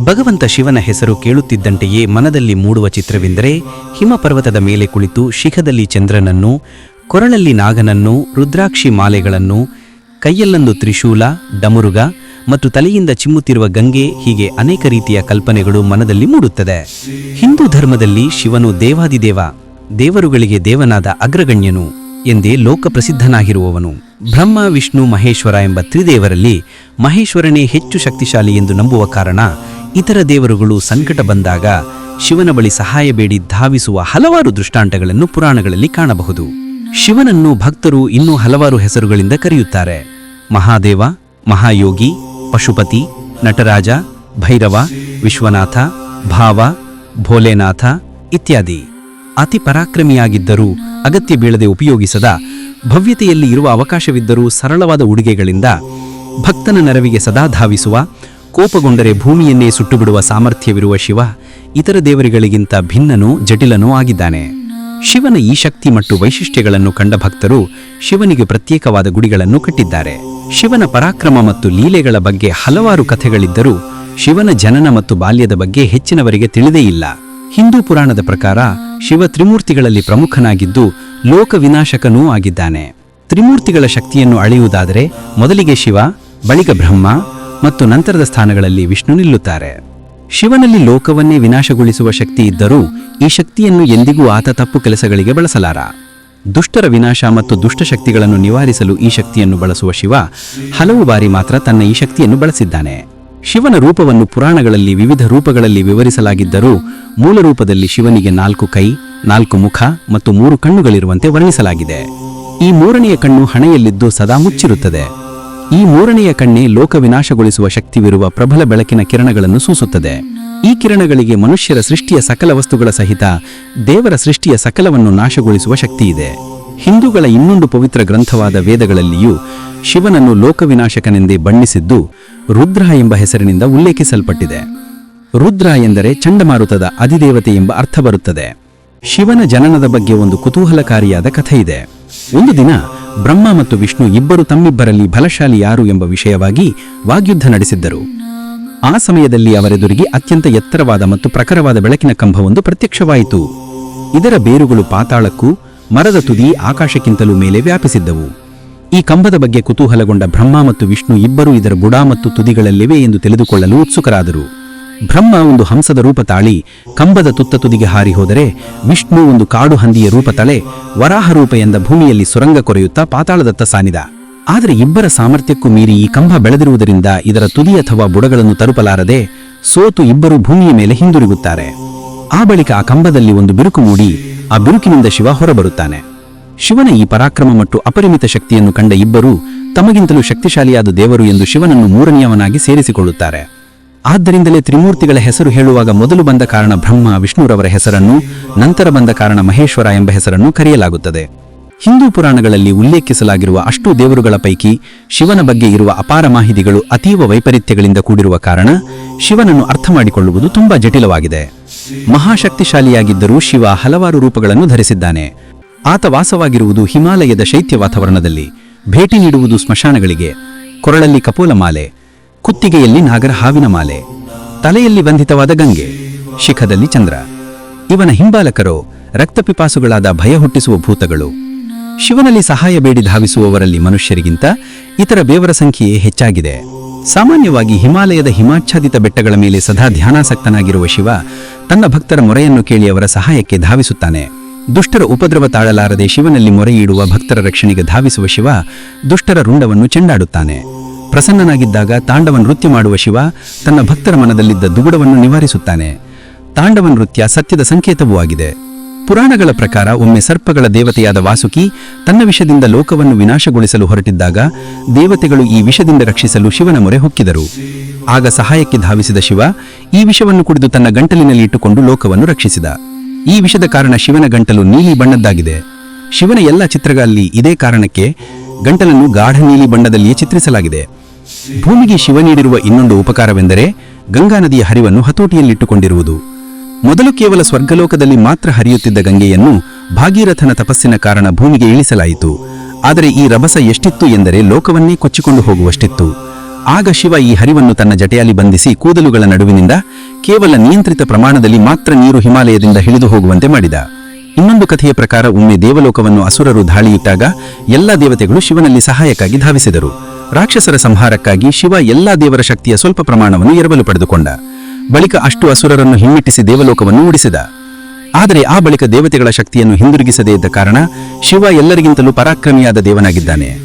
ಭಗವಂತ ಶಿವನ ಹೆಸರು ಕೇಳುತ್ತಿದ್ದಂತೆಯೇ ಮನದಲ್ಲಿ ಮೂಡುವ ಚಿತ್ರವೆಂದರೆ ಹಿಮಪರ್ವತದ ಮೇಲೆ ಕುಳಿತು ಶಿಖದಲ್ಲಿ ಚಂದ್ರನನ್ನು, ಕೊರಳಲ್ಲಿ ನಾಗನನ್ನು, ರುದ್ರಾಕ್ಷಿ ಮಾಲೆಗಳನ್ನು, ಕೈಯಲ್ಲೊಂದು ತ್ರಿಶೂಲ, ಡಮುರುಗ ಮತ್ತು ತಲೆಯಿಂದ ಚಿಮ್ಮುತ್ತಿರುವ ಗಂಗೆ ಹೀಗೆ ಅನೇಕ ರೀತಿಯ ಕಲ್ಪನೆಗಳು ಮನದಲ್ಲಿ ಮೂಡುತ್ತದೆ. ಹಿಂದೂ ಧರ್ಮದಲ್ಲಿ ಶಿವನು ದೇವಾದಿದೇವ, ದೇವರುಗಳಿಗೆ ದೇವನಾದ ಅಗ್ರಗಣ್ಯನು ಎಂದೇ ಲೋಕಪ್ರಸಿದ್ಧನಾಗಿರುವವನು ಬ್ರಹ್ಮ, ವಿಷ್ಣು, ಮಹೇಶ್ವರ ಎಂಬ ತ್ರಿದೇವರಲ್ಲಿ ಮಹೇಶ್ವರನೇ ಹೆಚ್ಚು ಶಕ್ತಿಶಾಲಿ ಎಂದು ನಂಬುವ ಕಾರಣ ಇತರ ದೇವರುಗಳು ಸಂಕಟ ಬಂದಾಗ ಶಿವನ ಬಳಿ ಸಹಾಯ ಬೇಡಿ ಧಾವಿಸುವ ಹಲವಾರು ದೃಷ್ಟಾಂತಗಳನ್ನು ಪುರಾಣಗಳಲ್ಲಿ ಕಾಣಬಹುದು. ಶಿವನನ್ನು ಭಕ್ತರು ಇನ್ನೂ ಹಲವಾರು ಹೆಸರುಗಳಿಂದ ಕರೆಯುತ್ತಾರೆ. ಮಹಾದೇವ, ಮಹಾಯೋಗಿ, ಪಶುಪತಿ, ನಟರಾಜ, ಭೈರವ, ವಿಶ್ವನಾಥ, ಭಾವ, ಭೋಲೆನಾಥ ಇತ್ಯಾದಿ. ಅತಿ ಪರಾಕ್ರಮಿಯಾಗಿದ್ದರೂ ಅಗತ್ಯ ಬೀಳದೆ ಉಪಯೋಗಿಸದ, ಭವ್ಯತೆಯಲ್ಲಿ ಇರುವ ಅವಕಾಶವಿದ್ದರೂ ಸರಳವಾದ ಉಡುಗೆಗಳಿಂದ ಭಕ್ತನ ನೆರವಿಗೆ ಸದಾ ಧಾವಿಸುವ ಕೋಪಗೊಂಡರೆ ಭೂಮಿಯನ್ನೇ ಸುಟ್ಟುಬಿಡುವ ಸಾಮರ್ಥ್ಯವಿರುವ ಶಿವ, ಇತರ ದೇವರುಗಳಿಗಿಂತ ಭಿನ್ನನೂ ಜಟಿಲನೂ ಆಗಿದ್ದಾನೆ. ಶಿವನ ಈ ಶಕ್ತಿ ಮತ್ತು ವೈಶಿಷ್ಟ್ಯಗಳನ್ನು ಕಂಡ ಭಕ್ತರು ಶಿವನಿಗೆ ಪ್ರತ್ಯೇಕವಾದ ಗುಡಿಗಳನ್ನು ಕಟ್ಟಿದ್ದಾರೆ. ಶಿವನ ಪರಾಕ್ರಮ ಮತ್ತು ಲೀಲೆಗಳ ಬಗ್ಗೆ ಹಲವಾರು ಕಥೆಗಳಿದ್ದರೂ ಶಿವನ ಜನನ ಮತ್ತು ಬಾಲ್ಯದ ಬಗ್ಗೆ ಹೆಚ್ಚಿನವರಿಗೆ ತಿಳಿದೇ ಇಲ್ಲ. ಹಿಂದೂ ಪುರಾಣದ ಪ್ರಕಾರ ಶಿವ ತ್ರಿಮೂರ್ತಿಗಳಲ್ಲಿ ಪ್ರಮುಖನಾಗಿದ್ದು ಲೋಕ ವಿನಾಶಕನೂ ಆಗಿದ್ದಾನೆ. ತ್ರಿಮೂರ್ತಿಗಳ ಶಕ್ತಿಯನ್ನು ಅಳೆಯುವುದಾದರೆ ಮೊದಲಿಗೆ ಶಿವ ಬಳಿಕ ಬ್ರಹ್ಮ ಮತ್ತು ನಂತರದ ಸ್ಥಾನಗಳಲ್ಲಿ ವಿಷ್ಣು ನಿಲ್ಲುತ್ತಾರೆ. ಶಿವನಲ್ಲಿ ಲೋಕವನ್ನೇ ವಿನಾಶಗೊಳಿಸುವ ಶಕ್ತಿ ಇದ್ದರೂ ಈ ಶಕ್ತಿಯನ್ನು ಎಂದಿಗೂ ಆತ ತಪ್ಪು ಕೆಲಸಗಳಿಗೆ ಬಳಸಲಾರ. ದುಷ್ಟರ ವಿನಾಶ ಮತ್ತು ದುಷ್ಟಶಕ್ತಿಗಳನ್ನು ನಿವಾರಿಸಲು ಈ ಶಕ್ತಿಯನ್ನು ಬಳಸುವ ಶಿವ ಹಲವು ಬಾರಿ ಮಾತ್ರ ತನ್ನ ಈ ಶಕ್ತಿಯನ್ನು ಬಳಸಿದ್ದಾನೆ. ಶಿವನ ರೂಪವನ್ನು ಪುರಾಣಗಳಲ್ಲಿ ವಿವಿಧ ರೂಪಗಳಲ್ಲಿ ವಿವರಿಸಲಾಗಿದ್ದರೂ ಮೂಲ ರೂಪದಲ್ಲಿ ಶಿವನಿಗೆ ನಾಲ್ಕು ಕೈ, ನಾಲ್ಕು ಮುಖ ಮತ್ತು ಮೂರು ಕಣ್ಣುಗಳಿರುವಂತೆ ವರ್ಣಿಸಲಾಗಿದೆ. ಈ ಮೂರನೆಯ ಕಣ್ಣು ಹಣೆಯಲ್ಲಿದ್ದು ಸದಾ ಮುಚ್ಚಿರುತ್ತದೆ. ಈ ಮೂರನೆಯ ಕಣ್ಣೆ ಲೋಕ ವಿನಾಶಗೊಳಿಸುವ ಶಕ್ತಿವಿರುವ ಪ್ರಬಲ ಬೆಳಕಿನ ಕಿರಣಗಳನ್ನು ಸೂಸುತ್ತದೆ. ಈ ಕಿರಣಗಳಿಗೆ ಮನುಷ್ಯರ ಸೃಷ್ಟಿಯ ಸಕಲ ವಸ್ತುಗಳ ಸಹಿತ ದೇವರ ಸೃಷ್ಟಿಯ ಸಕಲವನ್ನು ನಾಶಗೊಳಿಸುವ ಶಕ್ತಿಯಿದೆ. ಹಿಂದೂಗಳ ಇನ್ನೊಂದು ಪವಿತ್ರ ಗ್ರಂಥವಾದ ವೇದಗಳಲ್ಲಿಯೂ ಶಿವನನ್ನು ಲೋಕವಿನಾಶಕನೆಂದೇ ಬಣ್ಣಿಸಿದ್ದು ರುದ್ರ ಎಂಬ ಹೆಸರಿನಿಂದ ಉಲ್ಲೇಖಿಸಲ್ಪಟ್ಟಿದೆ. ರುದ್ರ ಎಂದರೆ ಚಂಡಮಾರುತದ ಅಧಿದೇವತೆ ಎಂಬ ಅರ್ಥ ಬರುತ್ತದೆ. ಶಿವನ ಜನನದ ಬಗ್ಗೆ ಒಂದು ಕುತೂಹಲಕಾರಿಯಾದ ಕಥೆಯಿದೆ. ಒಂದು ದಿನ ಬ್ರಹ್ಮ ಮತ್ತು ವಿಷ್ಣು ಇಬ್ಬರು ತಮ್ಮಿಬ್ಬರಲ್ಲಿ ಬಲಶಾಲಿ ಯಾರು ಎಂಬ ವಿಷಯವಾಗಿ ವಾಗ್ಯುದ್ಧ ನಡೆಸಿದ್ದರು. ಆ ಸಮಯದಲ್ಲಿ ಅವರೆದುರಿಗೆ ಅತ್ಯಂತ ಎತ್ತರವಾದ ಮತ್ತು ಪ್ರಖರವಾದ ಬೆಳಕಿನ ಕಂಬವೊಂದು ಪ್ರತ್ಯಕ್ಷವಾಯಿತು. ಇದರ ಬೇರುಗಳು ಪಾತಾಳಕ್ಕೂ ಮರದ ತುದಿ ಆಕಾಶಕ್ಕಿಂತಲೂ ಮೇಲೆ ವ್ಯಾಪಿಸಿದ್ದವು. ಈ ಕಂಬದ ಬಗ್ಗೆ ಕುತೂಹಲಗೊಂಡ ಬ್ರಹ್ಮ ಮತ್ತು ವಿಷ್ಣು ಇಬ್ಬರೂ ಇದರ ಬುಡ ಮತ್ತು ತುದಿಗಳಲ್ಲಿವೆ ಎಂದು ತಿಳಿದುಕೊಳ್ಳಲು ಉತ್ಸುಕರಾದರು. ಬ್ರಹ್ಮ ಒಂದು ಹಂಸದ ರೂಪ ತಾಳಿ, ಕಂಬದ ತುತ್ತ ತುದಿಗೆ ಹಾರಿ ಹೋದರೆ ವಿಷ್ಣು ಒಂದು ಕಾಡು ಹಂದಿಯ ರೂಪ ತಳೆ, ವರಾಹ ರೂಪ ಎಂದ ಭೂಮಿಯಲ್ಲಿ ಸುರಂಗ ಕೊರೆಯುತ್ತಾ ಪಾತಾಳದತ್ತ ಸಾನಿದ. ಆದರೆ ಇಬ್ಬರ ಸಾಮರ್ಥ್ಯಕ್ಕೂ ಮೀರಿ ಈ ಕಂಬ ಬೆಳೆದಿರುವುದರಿಂದ ಇದರ ತುದಿ ಅಥವಾ ಬುಡಗಳನ್ನು ತಲುಪಲಾರದೆ ಸೋತು ಇಬ್ಬರು ಭೂಮಿಯ ಮೇಲೆ ಹಿಂದಿರುಗುತ್ತಾರೆ. ಆ ಬಳಿಕ ಆ ಕಂಬದಲ್ಲಿ ಒಂದು ಬಿರುಕು ಮೂಡಿ ಆ ಬಿರುಕಿನಿಂದ ಶಿವ ಹೊರಬರುತ್ತಾನೆ. ಶಿವನ ಈ ಪರಾಕ್ರಮ ಮತ್ತು ಅಪರಿಮಿತ ಶಕ್ತಿಯನ್ನು ಕಂಡ ಇಬ್ಬರು ತಮಗಿಂತಲೂ ಶಕ್ತಿಶಾಲಿಯಾದ ದೇವರು ಎಂದು ಶಿವನನ್ನು ಮೂರನೆಯವನಾಗಿ ಸೇರಿಸಿಕೊಳ್ಳುತ್ತಾರೆ. ಆದ್ದರಿಂದಲೇ ತ್ರಿಮೂರ್ತಿಗಳ ಹೆಸರು ಹೇಳುವಾಗ ಮೊದಲು ಬಂದ ಕಾರಣ ಬ್ರಹ್ಮ ವಿಷ್ಣುರವರ ಹೆಸರನ್ನು, ನಂತರ ಬಂದ ಕಾರಣ ಮಹೇಶ್ವರ ಎಂಬ ಹೆಸರನ್ನು ಕರೆಯಲಾಗುತ್ತದೆ. ಹಿಂದೂ ಪುರಾಣಗಳಲ್ಲಿ ಉಲ್ಲೇಖಿಸಲಾಗಿರುವ ಅಷ್ಟು ದೇವರುಗಳ ಪೈಕಿ ಶಿವನ ಬಗ್ಗೆ ಇರುವ ಅಪಾರ ಮಾಹಿತಿಗಳು ಅತೀವ ವೈಪರೀತ್ಯಗಳಿಂದ ಕೂಡಿರುವ ಕಾರಣ ಶಿವನನ್ನು ಅರ್ಥ ಮಾಡಿಕೊಳ್ಳುವುದು ತುಂಬಾ ಜಟಿಲವಾಗಿದೆ. ಮಹಾಶಕ್ತಿಶಾಲಿಯಾಗಿದ್ದರೂ ಶಿವ ಹಲವಾರು ರೂಪಗಳನ್ನು ಧರಿಸಿದ್ದಾನೆ. ಆತ ವಾಸವಾಗಿರುವುದು ಹಿಮಾಲಯದ ಶೈತ್ಯ ವಾತಾವರಣದಲ್ಲಿ. ಭೇಟಿ ನೀಡುವುದು ಸ್ಮಶಾನಗಳಿಗೆ. ಕೊರಳಲ್ಲಿ ಕಪೋಲ ಮಾಲೆ ಕುತ್ತಿಗೆಯಲ್ಲಿ ನಾಗರ ಹಾವಿನ ಮಾಲೆ, ತಲೆಯಲ್ಲಿ ಬಂಧಿತವಾದ ಗಂಗೆ, ಶಿಖದಲ್ಲಿ ಚಂದ್ರ. ಇವನ ಹಿಂಬಾಲಕರು ರಕ್ತಪಿಪಾಸುಗಳಾದ ಭಯ ಹುಟ್ಟಿಸುವ ಭೂತಗಳು. ಶಿವನಲ್ಲಿ ಸಹಾಯ ಬೇಡಿ ಧಾವಿಸುವವರಲ್ಲಿ ಮನುಷ್ಯರಿಗಿಂತ ಇತರ ಬೇವರ ಸಂಖ್ಯೆಯೇ ಹೆಚ್ಚಾಗಿದೆ. ಸಾಮಾನ್ಯವಾಗಿ ಹಿಮಾಲಯದ ಹಿಮಾಚ್ಛಾದಿತ ಬೆಟ್ಟಗಳ ಮೇಲೆ ಸದಾ ಧ್ಯಾನಾಸಕ್ತನಾಗಿರುವ ಶಿವ ತನ್ನ ಭಕ್ತರ ಮೊರೆಯನ್ನು ಕೇಳಿ ಅವರ ಸಹಾಯಕ್ಕೆ ಧಾವಿಸುತ್ತಾನೆ. ದುಷ್ಟರ ಉಪದ್ರವ ತಾಳಲಾರದೆ ಶಿವನಲ್ಲಿ ಮೊರೆಯಿಡುವ ಭಕ್ತರ ರಕ್ಷಣೆಗೆ ಧಾವಿಸುವ ಶಿವ ದುಷ್ಟರ ರುಂಡವನ್ನು ಚೆಂಡಾಡುತ್ತಾನೆ. ಪ್ರಸನ್ನನಾಗಿದ್ದಾಗ ತಾಂಡವ ನೃತ್ಯ ಮಾಡುವ ಶಿವ ತನ್ನ ಭಕ್ತರ ಮನದಲ್ಲಿದ್ದ ದುಗುಡವನ್ನು ನಿವಾರಿಸುತ್ತಾನೆ. ತಾಂಡವ ನೃತ್ಯ ಸತ್ಯದ ಸಂಕೇತವೂ ಆಗಿದೆ. ಪುರಾಣಗಳ ಪ್ರಕಾರ ಒಮ್ಮೆ ಸರ್ಪಗಳ ದೇವತೆಯಾದ ವಾಸುಕಿ ತನ್ನ ವಿಷದಿಂದ ಲೋಕವನ್ನು ವಿನಾಶಗೊಳಿಸಲು ಹೊರಟಿದ್ದಾಗ ದೇವತೆಗಳು ಈ ವಿಷದಿಂದ ರಕ್ಷಿಸಲು ಶಿವನ ಮೊರೆ ಹೊಕ್ಕಿದರು. ಆಗ ಸಹಾಯಕ್ಕೆ ಧಾವಿಸಿದ ಶಿವ ಈ ವಿಷವನ್ನು ಕುಡಿದು ತನ್ನ ಗಂಟಲಿನಲ್ಲಿ ಇಟ್ಟುಕೊಂಡು ಲೋಕವನ್ನು ರಕ್ಷಿಸಿದ. ಈ ವಿಷದ ಕಾರಣ ಶಿವನ ಗಂಟಲು ನೀಲಿ ಬಣ್ಣದ್ದಾಗಿದೆ. ಶಿವನ ಎಲ್ಲ ಚಿತ್ರಗಳಲ್ಲಿ ಇದೇ ಕಾರಣಕ್ಕೆ ಗಂಟಲನ್ನು ಗಾಢ ನೀಲಿ ಬಣ್ಣದಲ್ಲಿಯೇ ಚಿತ್ರಿಸಲಾಗಿದೆ. ಭೂಮಿಗೆ ಶಿವ ನೀಡಿರುವ ಇನ್ನೊಂದು ಉಪಕಾರವೆಂದರೆ ಗಂಗಾ ನದಿಯ ಹರಿವನ್ನು ಹತೋಟಿಯಲ್ಲಿಟ್ಟುಕೊಂಡಿರುವುದು. ಮೊದಲು ಕೇವಲ ಸ್ವರ್ಗಲೋಕದಲ್ಲಿ ಮಾತ್ರ ಹರಿಯುತ್ತಿದ್ದ ಗಂಗೆಯನ್ನು ಭಾಗೀರಥನ ತಪಸ್ಸಿನ ಕಾರಣ ಭೂಮಿಗೆ ಇಳಿಸಲಾಯಿತು. ಆದರೆ ಈ ರಭಸ ಎಷ್ಟಿತ್ತು ಎಂದರೆ ಲೋಕವನ್ನೇ ಕೊಚ್ಚಿಕೊಂಡು ಹೋಗುವಷ್ಟಿತ್ತು. ಆಗ ಶಿವ ಈ ಹರಿವನ್ನು ತನ್ನ ಜಟೆಯಲ್ಲಿ ಬಂಧಿಸಿ ಕೂದಲುಗಳ ನಡುವಿನಿಂದ ಕೇವಲ ನಿಯಂತ್ರಿತ ಪ್ರಮಾಣದಲ್ಲಿ ಮಾತ್ರ ನೀರು ಹಿಮಾಲಯದಿಂದ ಹಿಡಿದು ಹೋಗುವಂತೆ ಮಾಡಿದ. ಇನ್ನೊಂದು ಕಥೆಯ ಪ್ರಕಾರ ಒಮ್ಮೆ ದೇವಲೋಕವನ್ನು ಅಸುರರು ದಾಳಿಯಿಟ್ಟಾಗ ಎಲ್ಲ ದೇವತೆಗಳು ಶಿವನಲ್ಲಿ ಸಹಾಯಕ್ಕಾಗಿ ಧಾವಿಸಿದರು. ರಾಕ್ಷಸರ ಸಂಹಾರಕ್ಕಾಗಿ ಶಿವ ಎಲ್ಲಾ ದೇವರ ಶಕ್ತಿಯ ಸ್ವಲ್ಪ ಪ್ರಮಾಣವನ್ನು ಎರವಲು ಪಡೆದುಕೊಂಡ. ಬಳಿಕ ಅಷ್ಟು ಅಸುರರನ್ನು ಹಿಮ್ಮೆಟ್ಟಿಸಿ ದೇವಲೋಕವನ್ನು ಉಳಿಸಿದ ಆದರೆ ಆ ಬಳಿಕ ದೇವತೆಗಳ ಶಕ್ತಿಯನ್ನು ಹಿಂದಿರುಗಿಸದೇ ಇದ್ದ ಕಾರಣ ಶಿವ ಎಲ್ಲರಿಗಿಂತಲೂ ಪರಾಕ್ರಮಿಯಾದ ದೇವನಾಗಿದ್ದಾನೆ.